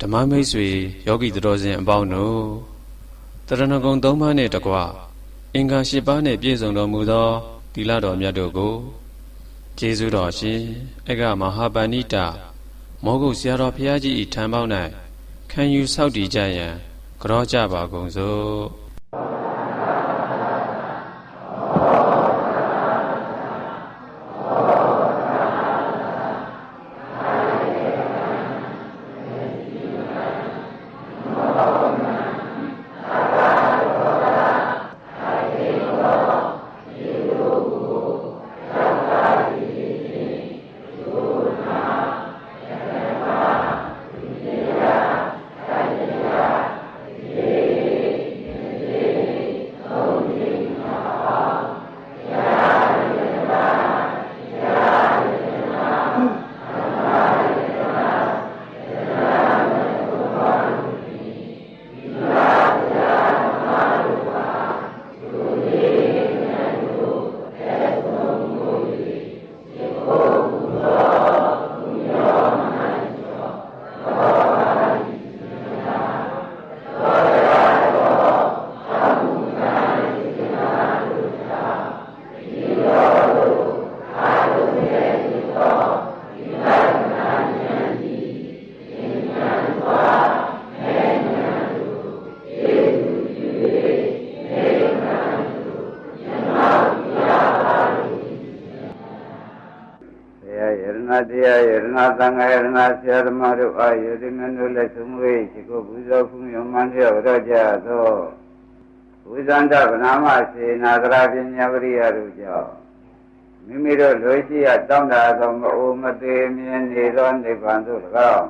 ဓမ္မမိတ်ဆွေယောဂီတော်စင်အပေါင်းတို့တရဏဂုံ၃ပါးနှင့်တကွအင်္ဂါ၈ပါးနှင့်ပြည့်စုံတော်မူသောသီလတော်မြတ်တို့ကိုကျေးဇူးတော်ရှင်အကမဟာပဏိတာမောဂုတ်ဆရာတော်ဘုရားကြီးဤထံပေါင်း၌ခံယူဆောက်တည်ကြရန်ကြောကြပါကုန်စို့ တရားယရဏတရားယရဏသံဃာယရဏဆရာသမားတို့အားယရဏတို့လက်ဆုံးဝေးရှိကိုပူဇော်ဖူးမြတ်မှန်လျော့တော့ကြသောဝိဇန္တဗနာမစေနာဂရပညာဝရိယတို့ကြောင့်မိမိတို့လွယ်ရှိရတောင်းတာသောမအိုမသေးမြင်နေသောနိဗ္ဗာန်သို့၎င်း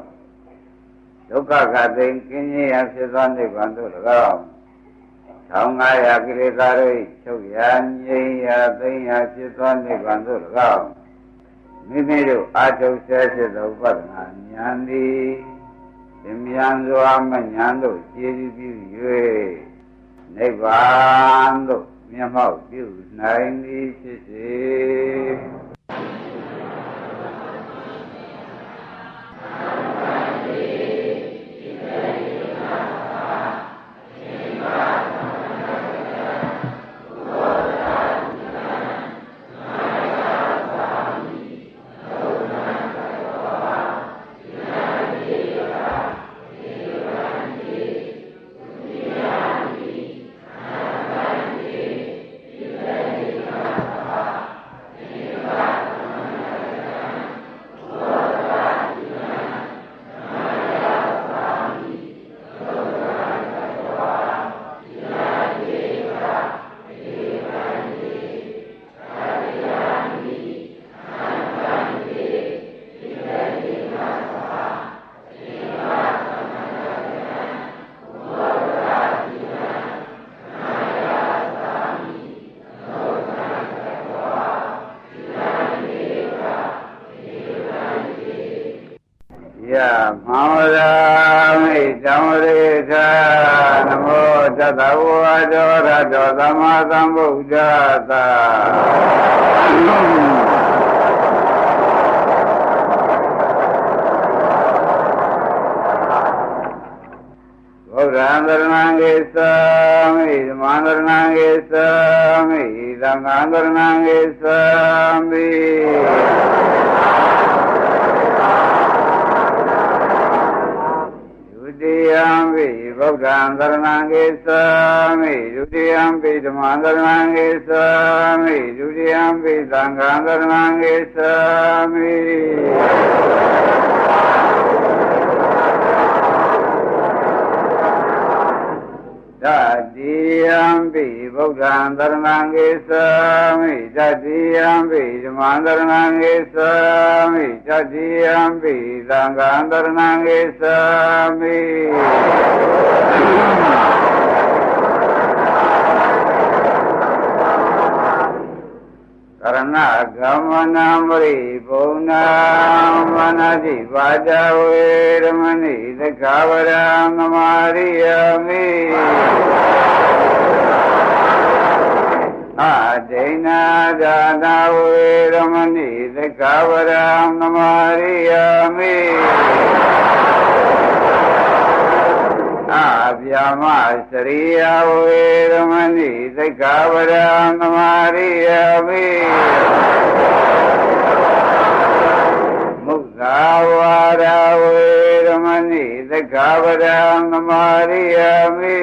ဒုက္ခကသိင်ကင်းခြင်းရဖြစ်သောနိဗ္ဗာန်သို့၎င်း1500ကိလေသာတို့ချုပ်ရာငြိမ်းရာသိမ်းရာဖြစ်သောနိဗ္ဗာန်သို့၎င်း မိမိတို့အာထုဆဲဖြစ်သောဥပဒနာဉာဏ်သည်သင်မြန်စွာမဉာဏ်တို့ခြေပြု၍နိဗ္ဗာန်သို့မျက်မှောက်ပြုနိုင်သည်ဖြစ်စေ မောရာမိတောင်းရေခာနမောတတဝါဒောရတောသမ္မာသမ္ဗုဒ္ဓသာဗုဒ္ဓံသရဏံဂေသာမိဓမ္မံသရဏံဂေသာမိသံဃံသရဏံဂေသာမိ ဒုတိယံပိဗုဒ္ဓံသရဏံဂေသာမိဒုတိယံပိဓမ္မံသရဏံဂေသာမိဒုတိယံပိသံဃံသရဏံဂေသာမိ တတိယံ ပိဗုဒ္ဓံသရဏံဂေသမိတတိယံပိဓမ္မံသရဏံဂေသမိတတိယံပိသံဃံသရဏံဂေသမိကရဏဂမနံပရိဘုံနာမနတိပါဒဝေရမဏိသက္ခဝရံသမာရိယမိ အဒိဏဒါနာဝေရမဏိသက္ခဝရံသမာရိယာမိဗျာမစရိယဝေရမဏိသိက္ခာပဒံသမာရိယမိမုဿာဝါဒဝေရမဏိသိက္ခာပဒံသမာရိယမိ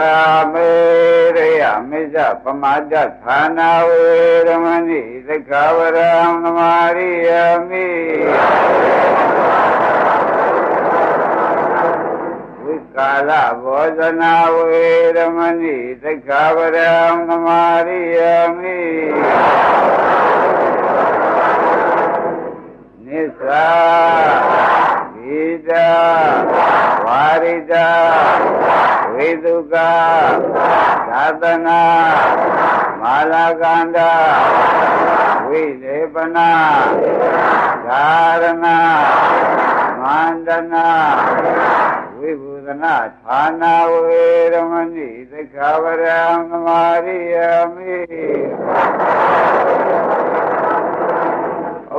သုရာမေရိယမေဇပမာဒဌာနာဝေရမဏိသိက္ခာပဒံသမာရိယမိဝိကာလဘောဇနာဝေရမဏိသိက္ခာပဒံသမာရိယမိနိစ္စဣဒဝါရိတ ဝေတုကသာသနာမာလာကန္တဝိလေပနာဓာရဏမန္တနာဝိဘုဒနာဌာနာဝေရမဏိသက္ခာဝရံသမာရိယမိ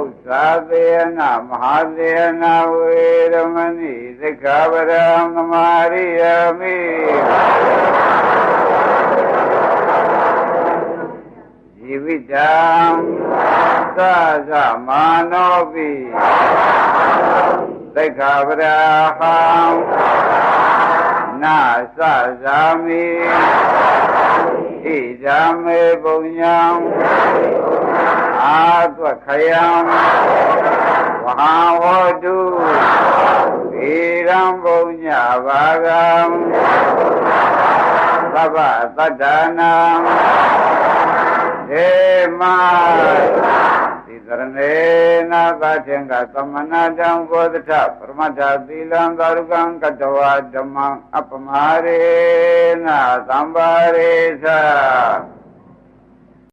ဥစ္စာသေနမဟာသေနဝေရမဏိသက္ခာဝရံသမာရိယမိဇီဝိတံသသမာနောပိသိက္ခာပဒဟံနာသဇာမိဣဒံမေပုညံ အာသွခယံဝဟံဟောတုဣရံပုညဘာဂံသဗ္ဗတတ္တနာေမသီတရဏေနာသတေင်္ဂသမနာတံဘောဓထပရမတ္ထသီလံသာရုကံကတဝဓမ္မံအပမရေနသံပါရေသ